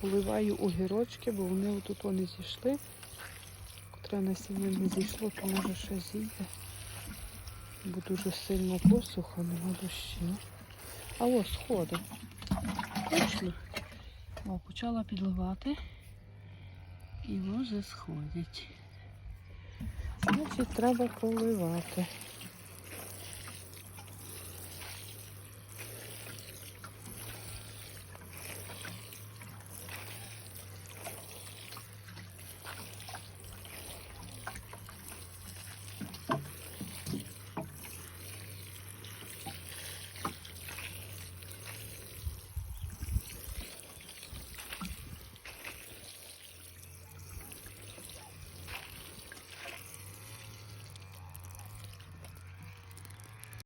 Поливаю огірочки, бо вони отут не зійшли. Котре насіння не зійшло, то може ще зійде. Бо дуже сильно посуха, нема дощу. А ось сходи. Пішли. О, почала підливати. І може сходять. Значить, треба поливати.